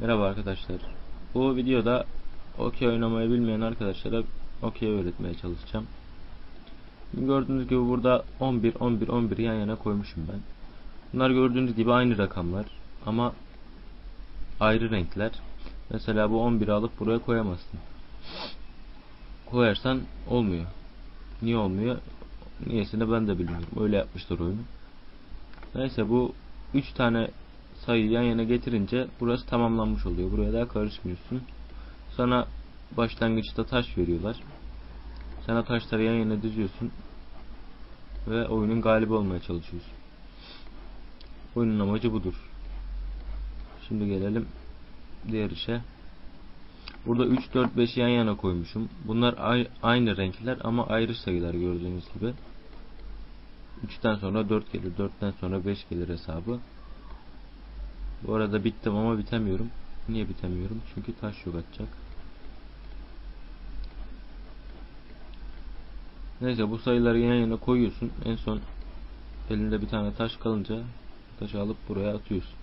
Merhaba arkadaşlar. Bu videoda okey oynamayı bilmeyen arkadaşlara okey öğretmeye çalışacağım. Gördüğünüz gibi burada 11 11 11 yan yana koymuşum ben. Bunlar gördüğünüz gibi aynı rakamlar ama ayrı renkler. Mesela bu 11'i alıp buraya koyamazsın. Koyarsan olmuyor. Niye olmuyor? Niyesini ben de bilmiyorum. Öyle yapmışlar oyunu. Neyse bu 3 tane sayıyı yan yana getirince burası tamamlanmış oluyor. Buraya daha karışmıyorsun. Sana başlangıçta taş veriyorlar. Sana taşları yan yana diziyorsun. Ve oyunun galibi olmaya çalışıyorsun. Oyunun amacı budur. Şimdi gelelim diğer işe. Burada 3, 4, 5 yan yana koymuşum. Bunlar aynı renkler ama ayrı sayılar gördüğünüz gibi. 3'ten sonra 4 gelir, 4'ten sonra 5 gelir hesabı. Bu arada bittim ama bitemiyorum. Niye bitemiyorum? Çünkü taş yok atacak. Neyse bu sayıları yan yana koyuyorsun. En son elinde bir tane taş kalınca taşı alıp buraya atıyorsun.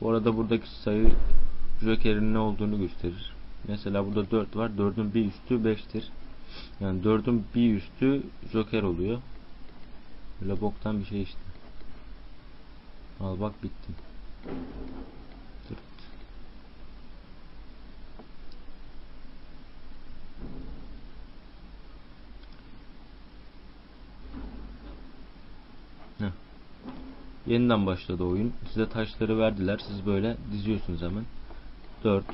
Bu arada buradaki sayı Joker'in ne olduğunu gösterir. Mesela burada 4 var. 4'ün bir üstü 5'tir. Yani 4'ün bir üstü Joker oluyor. Böyle boktan bir şey işte. Al bak bittim. Tırt. Heh. Yeniden başladı oyun. Size taşları verdiler. Siz böyle diziyorsunuz hemen. 4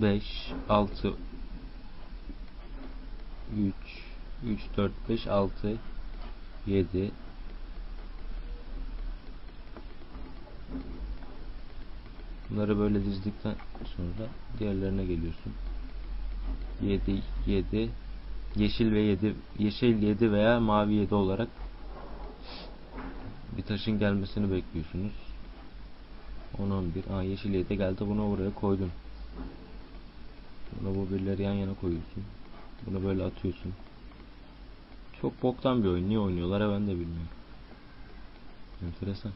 5 6 3 3 4 5 6 7 Bunları böyle dizdikten sonra diğerlerine geliyorsun. 7 7 yeşil ve 7 yeşil 7 veya mavi 7 olarak bir taşın gelmesini bekliyorsunuz. 10 11. Aa yeşil 7 geldi. Bunu oraya koydum. Bunu bu birleri yan yana koyuyorsun. Bunu böyle atıyorsun. Çok boktan bir oyun. Niye oynuyorlar ben de bilmiyorum. Enteresan.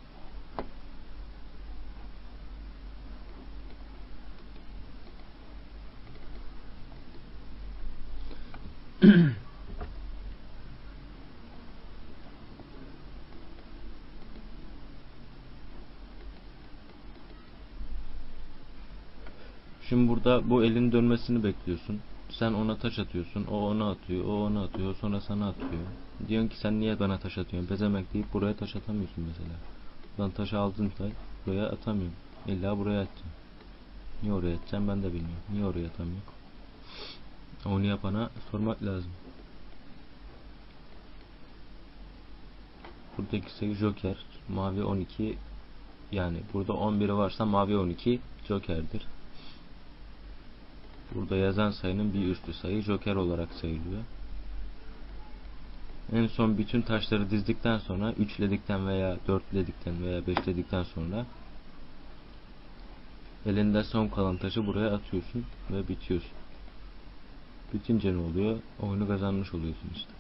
Şimdi burada bu elin dönmesini bekliyorsun. Sen ona taş atıyorsun. O ona atıyor. O ona atıyor. Sonra sana atıyor. Diyorsun ki sen niye bana taş atıyorsun? Bezemek deyip buraya taş atamıyorsun mesela. Ben taşı aldın da buraya atamıyorum. İlla buraya atacağım. Niye oraya atacağım ben de bilmiyorum. Niye oraya atamıyorum? Onu yapana sormak lazım. Buradaki sayı Joker. Mavi 12 yani burada 11'i varsa mavi 12 Joker'dir. Burada yazan sayının bir üstü sayı Joker olarak sayılıyor. En son bütün taşları dizdikten sonra üçledikten veya dörtledikten veya beşledikten sonra elinde son kalan taşı buraya atıyorsun ve bitiyorsun. Bitince ne oluyor? Oyunu kazanmış oluyorsun işte.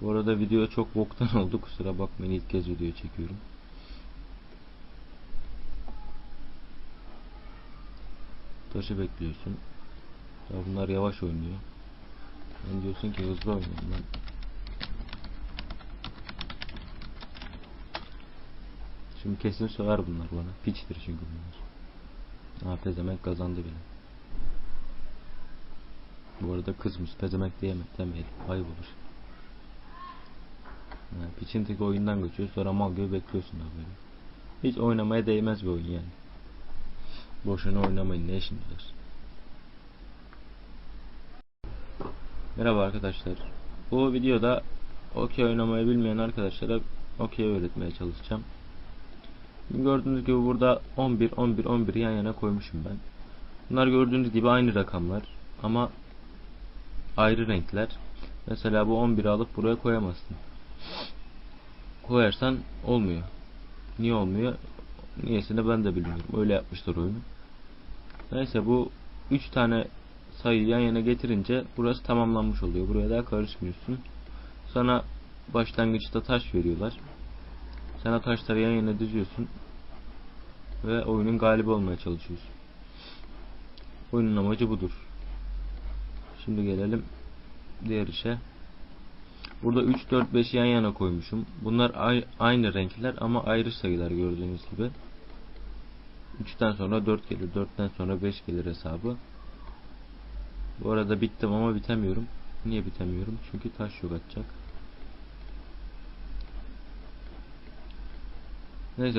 Bu arada video çok boktan oldu kusura bakmayın ilk kez video çekiyorum. Taşı bekliyorsun. Ya bunlar yavaş oynuyor. Sen diyorsun ki hızlı oynayayım ben. Şimdi kesin söver bunlar bana. Piçtir çünkü bunlar. Ha pezemek kazandı bile. Bu arada kızmış. Pezemek diyemek demeyelim. Ayıp olur. Ha, piçin tek oyundan geçiyor. Sonra mal gibi bekliyorsun böyle. Hiç oynamaya değmez bir oyun yani. Boşuna oynamayın ne işiniz var. Merhaba arkadaşlar. Bu videoda okey oynamayı bilmeyen arkadaşlara okey öğretmeye çalışacağım. Gördüğünüz gibi burada 11 11 11 yan yana koymuşum ben. Bunlar gördüğünüz gibi aynı rakamlar ama ayrı renkler. Mesela bu 11'i alıp buraya koyamazsın. Koyarsan olmuyor. Niye olmuyor? Niyesini ben de bilmiyorum. Öyle yapmışlar oyunu. Neyse bu 3 tane sayıyı yan yana getirince burası tamamlanmış oluyor. Buraya daha karışmıyorsun. Sana başlangıçta taş veriyorlar. Sana taşları yan yana diziyorsun. ve oyunun galibi olmaya çalışıyoruz. Oyunun amacı budur. Şimdi gelelim diğer işe. Burada 3, 4, 5 yan yana koymuşum. Bunlar ay- aynı renkler ama ayrı sayılar gördüğünüz gibi. 3'ten sonra 4 gelir, 4'ten sonra 5 gelir hesabı. Bu arada bittim ama bitemiyorum. Niye bitemiyorum? Çünkü taş yok atacak. Neyse